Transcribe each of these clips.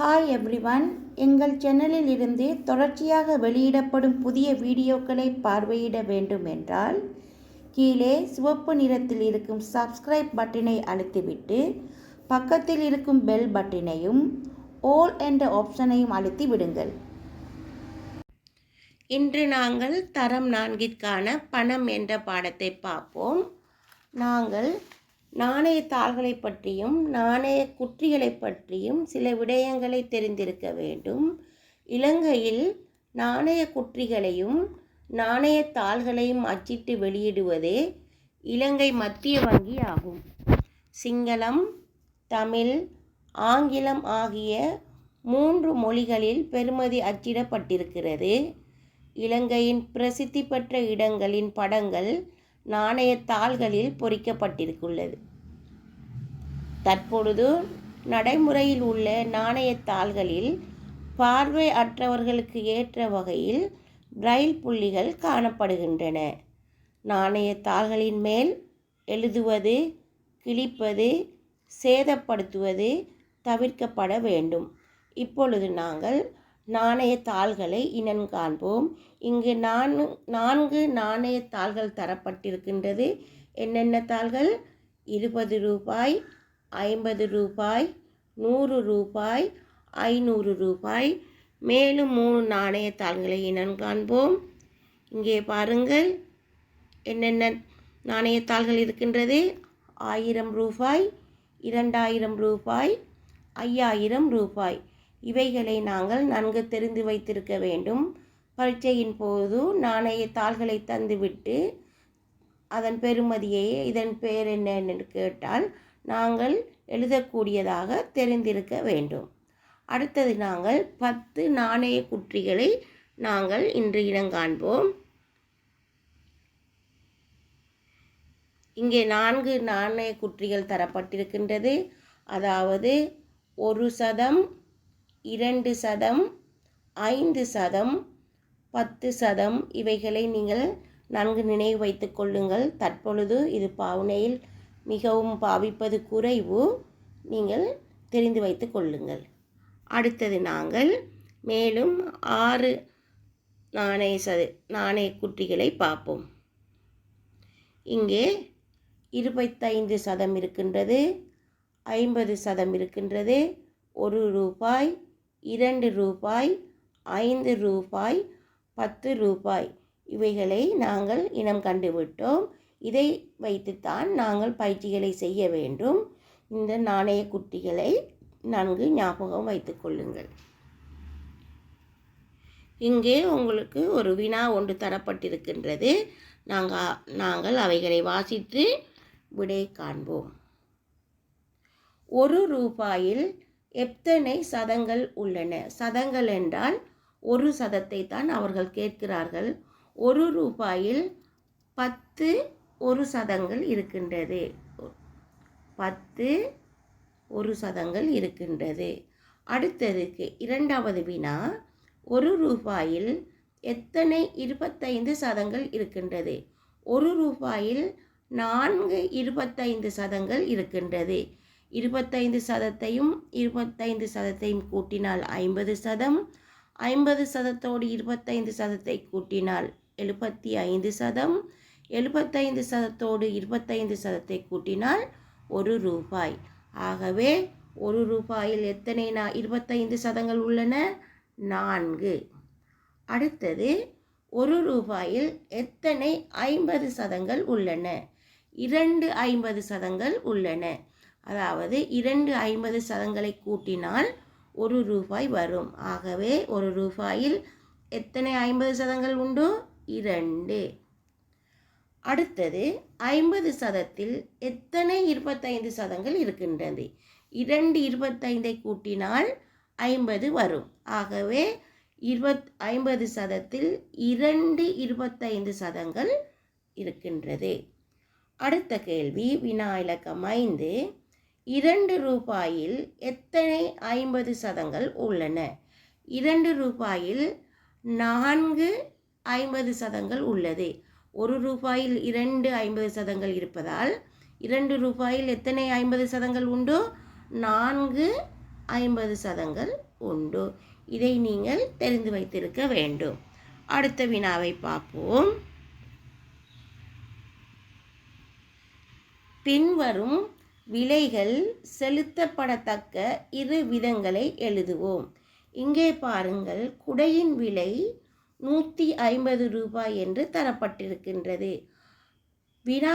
Hi everyone எங்கள் சேனலில் இருந்து தொடர்ச்சியாக வெளியிடப்படும் புதிய வீடியோக்களை பார்வையிட வேண்டும் என்றால் கீழே சிவப்பு நிறத்தில் இருக்கும் சப்ஸ்கிரைப் பட்டனை அழுத்திவிட்டு பக்கத்தில் இருக்கும் பெல் பட்டனையும் ஓல் என்ற ஆப்ஷனையும் அழுத்தி விடுங்கள் இன்று நாங்கள் தரம் நான்கிற்கான பணம் என்ற பாடத்தை பார்ப்போம். நாங்கள் நாணய தாள்களை பற்றியும் நாணய குற்றிகளை பற்றியும் சில விடயங்களை தெரிந்திருக்க வேண்டும். இலங்கையில் நாணய குற்றிகளையும் நாணய தாள்களையும் அச்சிட்டு வெளியிடுவதே இலங்கை மத்திய வங்கி ஆகும். சிங்களம் தமிழ் ஆங்கிலம் ஆகிய மூன்று மொழிகளில் பெறுமதி அச்சிடப்பட்டிருக்கிறது. இலங்கையின் பிரசித்தி பெற்ற இடங்களின் படங்கள் நாணய தாள்களில் பொறிக்கப்பட்டிருக்குள்ளது. தற்பொழுது நடைமுறையில் உள்ள நாணயத்தாள்களில் பார்வை அற்றவர்களுக்கு ஏற்ற வகையில் பிரைல் புள்ளிகள் காணப்படுகின்றன. நாணய தாள்களின் மேல் எழுதுவது கிழிப்பது சேதப்படுத்துவது தவிர்க்கப்பட வேண்டும். இப்பொழுது நாங்கள் நாணய தாள்களை இனம் காண்போம். இங்கு நான்கு நான்கு நாணய தாள்கள் தரப்பட்டிருக்கின்றது. என்னென்ன தாள்கள்? இருபது ரூபாய் ஐம்பது ரூபாய் நூறு ரூபாய் ஐநூறு ரூபாய். மேலும் மூணு நாணய தாள்களை இனம் காண்போம். இங்கே பாருங்கள் என்னென்ன நாணயத்தாள்கள் இருக்கின்றது? ஆயிரம் ரூபாய் இரண்டாயிரம் ரூபாய் ஐயாயிரம் ரூபாய். இவைகளை நாங்கள் நன்கு தெரிந்து வைத்திருக்க வேண்டும். பரீட்சையின் போது நாணய தாள்களை தந்துவிட்டு அதன் பெறுமதியை இதன் பெயர் என்ன கேட்டால் நாங்கள் எழுதக்கூடியதாக தெரிந்திருக்க வேண்டும். அடுத்தது நாங்கள் பத்து நாணய குற்றிகளை நாங்கள் இன்று இடங்காண்போம் இங்கே நான்கு நாணய குற்றிகள் தரப்பட்டிருக்கின்றது. அதாவது ஒரு சதம் இரண்டு சதம் ஐந்து சதம் பத்து சதம் இவைகளை நீங்கள் நன்கு நினைவு வைத்து கொள்ளுங்கள். தற்பொழுது இது பாவனையில் மிகவும் பாவிப்பது குறைவு. நீங்கள் தெரிந்து வைத்து கொள்ளுங்கள். அடுத்தது நாங்கள் மேலும் ஆறு நாணய சத நாணய குட்டிகளை பார்ப்போம். இங்கே இருபத்தைந்து சதம் இருக்கின்றது ஐம்பது சதம் இருக்கின்றது ஒரு ரூபாய் இரண்டு ரூபாய் ஐந்து ரூபாய் பத்து ரூபாய். இவைகளை நாங்கள் இனம் கண்டுவிட்டோம். இதை வைத்துத்தான் நாங்கள் பயிற்சிகளை செய்ய வேண்டும். இந்த நாணய குட்டிகளை நன்கு ஞாபகம் வைத்து கொள்ளுங்கள். இங்கே உங்களுக்கு ஒரு வினா ஒன்று தரப்பட்டிருக்கின்றது. நாங்கள் நாங்கள் அவைகளை வாசித்து விடை காண்போம். ஒரு ரூபாயில் எத்தனை சதங்கள் உள்ளன? சதங்கள் என்றால் ஒரு சதத்தை தான் அவர்கள் கேட்கிறார்கள். ஒரு ரூபாயில் பத்து ஒரு சதங்கள் இருக்கின்றது. பத்து ஒரு சதங்கள் இருக்கின்றது. அடுத்ததுக்கு இரண்டாவது வினா ஒரு ரூபாயில் எத்தனை இருபத்தைந்து சதங்கள் இருக்கின்றது? ஒரு ரூபாயில் நான்கு இருபத்தைந்து சதங்கள் இருக்கின்றது. இருபத்தைந்து சதத்தையும் இருபத்தைந்து சதத்தையும் கூட்டினால் ஐம்பது சதம். ஐம்பது சதத்தோடு இருபத்தைந்து சதத்தை கூட்டினால் எழுபத்தி ஐந்து சதம். எழுபத்தைந்து சதத்தோடு இருபத்தைந்து சதத்தை கூட்டினால் ஒரு ரூபாய். ஆகவே ஒரு ரூபாயில் எத்தனை நா இருபத்தைந்து சதங்கள் உள்ளன? நான்கு. அடுத்தது ஒரு ரூபாயில் எத்தனை ஐம்பது சதங்கள் உள்ளன? இரண்டு ஐம்பது சதங்கள் உள்ளன. அதாவது இரண்டு ஐம்பது சதங்களை கூட்டினால் ஒரு ரூபாய் வரும். ஆகவே ஒரு ரூபாயில் எத்தனை ஐம்பது சதங்கள் உண்டு? இரண்டு. அடுத்தது ஐம்பது சதத்தில் எத்தனை இருபத்தைந்து சதங்கள் இருக்கின்றது? இரண்டு இருபத்தைந்தை கூட்டினால் ஐம்பது வரும். ஆகவே இருபத் ஐம்பது சதத்தில் இரண்டு இருபத்தைந்து சதங்கள் இருக்கின்றது. அடுத்த கேள்வி வினா இலக்கம் ஐந்து. இரண்டு ரூபாயில் எத்தனை ஐம்பது சதங்கள் உள்ளன? இரண்டு ரூபாயில் நான்கு ஐம்பது சதங்கள் உள்ளது. ஒரு ரூபாயில் இரண்டு ஐம்பது சதங்கள் இருப்பதால் இரண்டு ரூபாயில் எத்தனை ஐம்பது சதங்கள் உண்டோ? நான்கு ஐம்பது சதங்கள் உண்டு. இதை நீங்கள் தெரிந்து வைத்திருக்க வேண்டும். அடுத்த வினாவை பார்ப்போம். பின்வரும் விலைகள் செலுத்தப்படத்தக்க இரு விதங்களை எழுதுவோம். இங்கே பாருங்கள் குடையின் விலை நூற்றி ஐம்பது ரூபாய் என்று தரப்பட்டிருக்கின்றது. வினா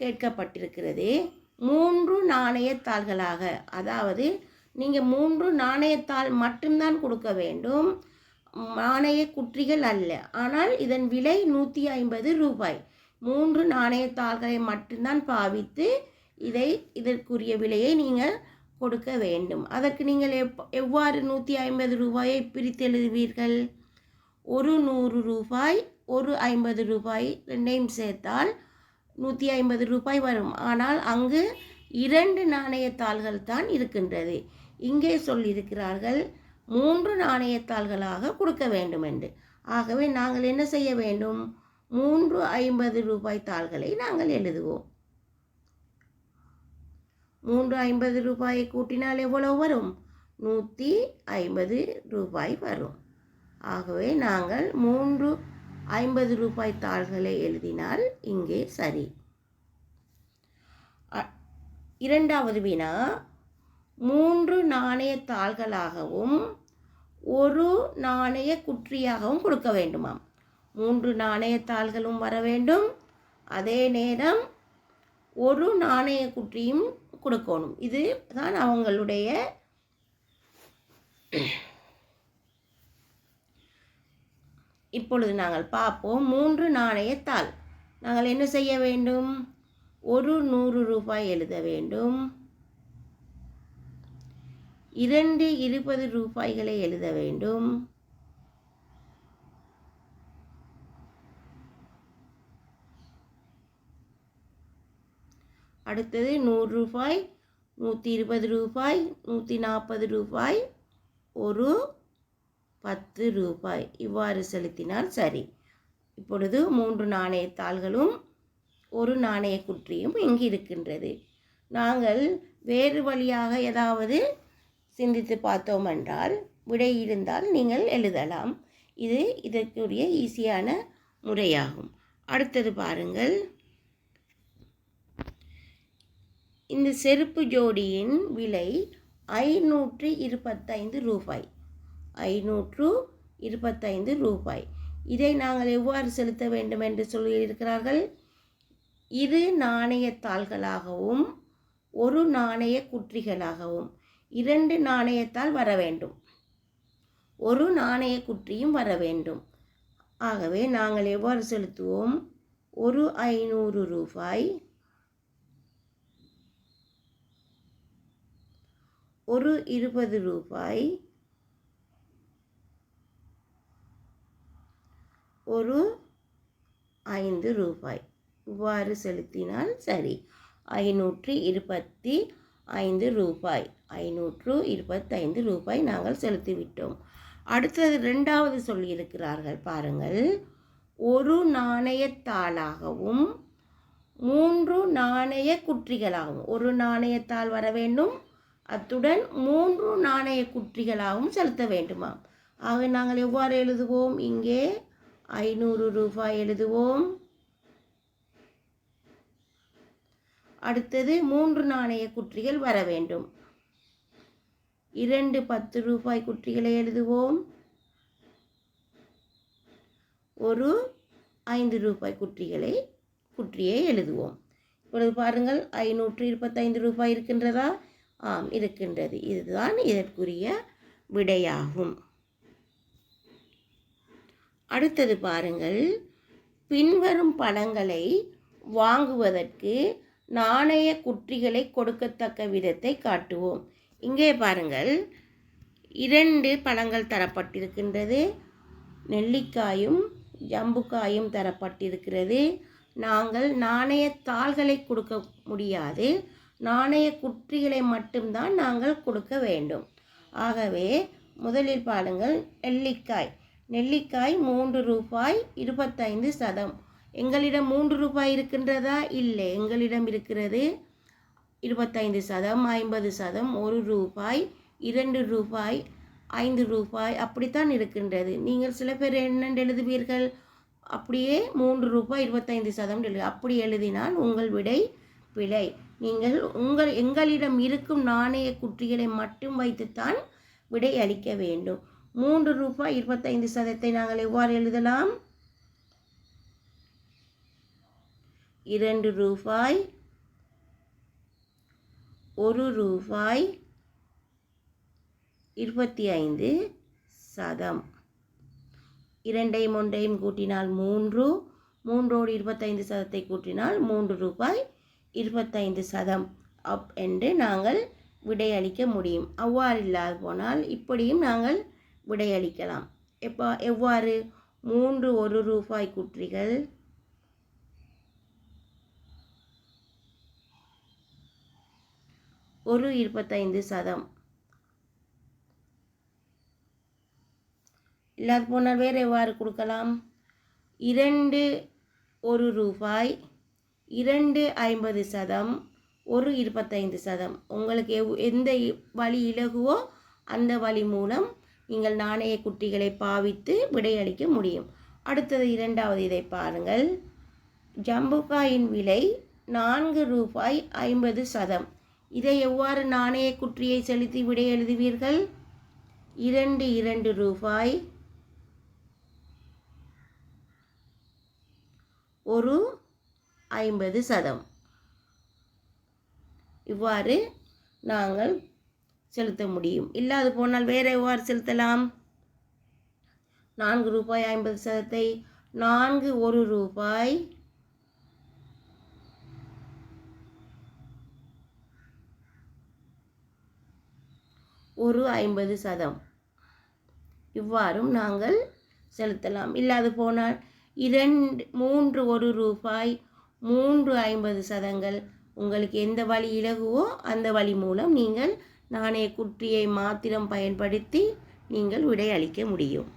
கேட்கப்பட்டிருக்கிறது. மூன்று நாணயத்தாள்களாக அதாவது நீங்கள் மூன்று நாணயத்தாள் மட்டும்தான் கொடுக்க வேண்டும். நாணய குற்றிகள் அல்ல. ஆனால் இதன் விலை நூற்றி ஐம்பது ரூபாய். மூன்று நாணயத்தாள்களை மட்டும்தான் பாவித்து இதை இதற்குரிய விலையை நீங்கள் கொடுக்க வேண்டும். அதற்கு நீங்கள் எப் எவ்வாறு நூற்றி ஐம்பது ரூபாயை பிரித்து எழுதுவீர்கள் ஒரு நூறு ரூபாய் ஒரு ஐம்பது ரூபாய் ரெண்டையும் சேர்த்தால் நூற்றி ஐம்பது ரூபாய் வரும். ஆனால் அங்கு இரண்டு நாணயத்தாள்கள் தான் இருக்கின்றது. இங்கே சொல்லியிருக்கிறார்கள் மூன்று நாணயத்தாள்களாக கொடுக்க வேண்டும் என்று ஆகவே நாங்கள் என்ன செய்ய வேண்டும்? மூன்று ஐம்பது ரூபாய் தாள்களை நாங்கள் எழுதுவோம். மூன்று ஐம்பது ரூபாயை கூட்டினால் எவ்வளவு வரும்? நூற்றி ஐம்பது ரூபாய் வரும். ஆகவே நாங்கள் மூன்று ஐம்பது ரூபாய் தாள்களை எழுதினால் இங்கே சரி. அ- இரண்டாவது வினா மூன்று நாணய தாள்களாகவும் ஒரு நாணய குற்றியாகவும் கொடுக்க வேண்டுமாம். மூன்று நாணயத்தாள்களும் வர வேண்டும். அதே நேரம் ஒரு நாணய குற்றியும் கொடுக்கணும். இது தான் அவங்களுடைய இப்பொழுது நாங்கள் பார்ப்போம். மூன்று நாணயத்தாள். நாங்கள் என்ன செய்ய வேண்டும்? ஒரு நூறு ரூபாய் எழுத வேண்டும். இரண்டு இருபது ரூபாய்களை எழுத வேண்டும். அடுத்தது நூறு ரூபாய் நூற்றி இருபது ரூபாய் நூற்றி நாற்பது ரூபாய் ஒரு பத்து ரூபாய். இவ்வாறு செலுத்தினால் சரி. இப்பொழுது மூன்று நாணயத்தாள்களும் ஒரு நாணய குற்றியும் இங்கு இருக்கின்றது. நாங்கள் வேறு வழியாக ஏதாவது சிந்தித்து பார்த்தோம் என்றால் விடை இருந்தால் நீங்கள் எழுதலாம். இது இதற்குரிய ஈஸியான முறையாகும். அடுத்தது பாருங்கள். இந்த செருப்பு ஜோடியின் விலை ஐநூற்று இருபத்தைந்து ரூபாய். ஐநூற்று இருபத்தைந்து ரூபாய். இதை நாங்கள் எவ்வாறு செலுத்த வேண்டும் என்று சொல்லியிருக்கிறார்கள்? இரு நாணயத்தாள்களாகவும் ஒரு நாணய குற்றிகளாகவும். இரண்டு நாணயத்தால் வர வேண்டும். ஒரு நாணய குற்றியும் வர வேண்டும். ஆகவே நாங்கள் எவ்வாறு செலுத்துவோம்? ஒரு ஐநூறு ரூபாய். ஒரு இருபது ரூபாய். ஒரு ஐந்து ரூபாய். இவ்வாறு செலுத்தினால் சரி. ஐநூற்று இருபத்தி ஐந்து ரூபாய். ஐநூற்று இருபத்தைந்து ரூபாய் நாங்கள் செலுத்திவிட்டோம். அடுத்தது ரெண்டாவது சொல்லியிருக்கிறார்கள் பாருங்கள். ஒரு நாணயத்தாளாகவும் மூன்று நாணய குற்றிகளாகவும். ஒரு நாணயத்தாள் வர வேண்டும். அத்துடன் மூன்று நாணய குற்றிகளாகவும் செலுத்த வேண்டுமாம். ஆக நாங்கள் எவ்வாறு எழுதுவோம்? இங்கே ஐநூறு ரூபாய் எழுதுவோம். அடுத்தது மூன்று நாணய குற்றிகள் வர வேண்டும். இரண்டு பத்து ரூபாய் குற்றிகளை எழுதுவோம். ஒரு ஐந்து ரூபாய் குற்றிகளை குற்றியை எழுதுவோம். இப்பொழுது பாருங்கள் ஐநூற்று இருபத்தைந்து ரூபாய் இருக்கின்றதா? ஆம் இருக்கின்றது. இதுதான் இதற்குரிய விடையாகும். அடுத்தது பாருங்கள். பின்வரும் பழங்களை வாங்குவதற்கு நாணய குற்றிகளை கொடுக்கத்தக்க விதத்தை காட்டுவோம். இங்கே பாருங்கள். இரண்டு பழங்கள் தரப்பட்டிருக்கின்றது. நெல்லிக்காயும் ஜம்புக்காயும் தரப்பட்டிருக்கிறது. நாங்கள் நாணய தாள்களை கொடுக்க முடியாது. நாணய குற்றிகளை மட்டும்தான் நாங்கள் கொடுக்க வேண்டும். ஆகவே முதலில் பாருங்கள். நெல்லிக்காய். நெல்லிக்காய் மூன்று ரூபாய் இருபத்தைந்து சதம். எங்களிடம் மூன்று ரூபாய் இருக்கின்றதா? இல்லை. எங்களிடம் இருக்கிறது இருபத்தைந்து சதம் ஐம்பது சதம் ஒரு ரூபாய் இரண்டு ரூபாய் ஐந்து ரூபாய். அப்படித்தான் இருக்கின்றது. நீங்கள் சில பேர் என்னென்று எழுதுவீர்கள்? அப்படியே மூன்று ரூபாய் இருபத்தைந்து சதம் எழுது அப்படி எழுதினால் உங்கள் விடை பிழை. நீங்கள் உங்கள் எங்களிடம் இருக்கும் நாணய குற்றிகளை மட்டும் வைத்துத்தான் விடை அளிக்க வேண்டும். மூன்று ரூபாய் இருபத்தைந்து சதத்தை நாங்கள் எவ்வாறு எழுதலாம்? இரண்டு ரூபாய் ஒரு ரூபாய் இருபத்தி ஐந்து சதம். இரண்டையும் ஒன்றையும் கூட்டினால் மூன்று மூன்றோடு இருபத்தைந்து சதத்தை கூட்டினால் மூன்று ரூபாய் இருபத்தைந்து சதம். அப் என்று நாங்கள் விடையளிக்க முடியும். அவ்வாறு இல்லாது போனால் இப்படியும் நாங்கள் விடையளிக்கலாம். எப்போ எவ்வாறு? மூன்று ஒரு ரூபாய் குற்றிகள். ஒரு இருபத்தைந்து சதம். இல்லாத போனால் வேறு எவ்வாறு கொடுக்கலாம்? இரண்டு ஒரு ரூபாய் இரண்டு ஐம்பது சதம் ஒரு இருபத்தைந்து சதம். உங்களுக்கு எவ் எந்த வழி இலகுவோ அந்த வழி மூலம் நீங்கள் நாணய குட்டிகளை பாவித்து விடையளிக்க முடியும். அடுத்தது இரண்டாவது இதை பாருங்கள். ஜம்புகாயின் விலை நான்கு ரூபாய் ஐம்பது சதம். இதை எவ்வாறு நாணய குற்றியை செலுத்தி விடை எழுதுவீர்கள்? இரண்டு இரண்டு ரூபாய் ஒரு ஐம்பது சதம். இவ்வாறு நாங்கள் செலுத்த முடியும். இல்லாது போனால் வேறு எவ்வாறு செலுத்தலாம்? நான்கு ரூபாய் ஐம்பது சதத்தை நான்கு ஒரு ரூபாய் ஒரு ஐம்பது சதம். இவ்வாறும் நாங்கள் செலுத்தலாம். இல்லாது போனால் இரண்டு மூன்று ஒரு ரூபாய் மூன்று ஐம்பது சதங்கள். உங்களுக்கு எந்த வழி இலகுவோ அந்த வழி மூலம் நீங்கள் நாணய குற்றியை மாத்திரம் பயன்படுத்தி நீங்கள் விடை அளிக்க முடியும்.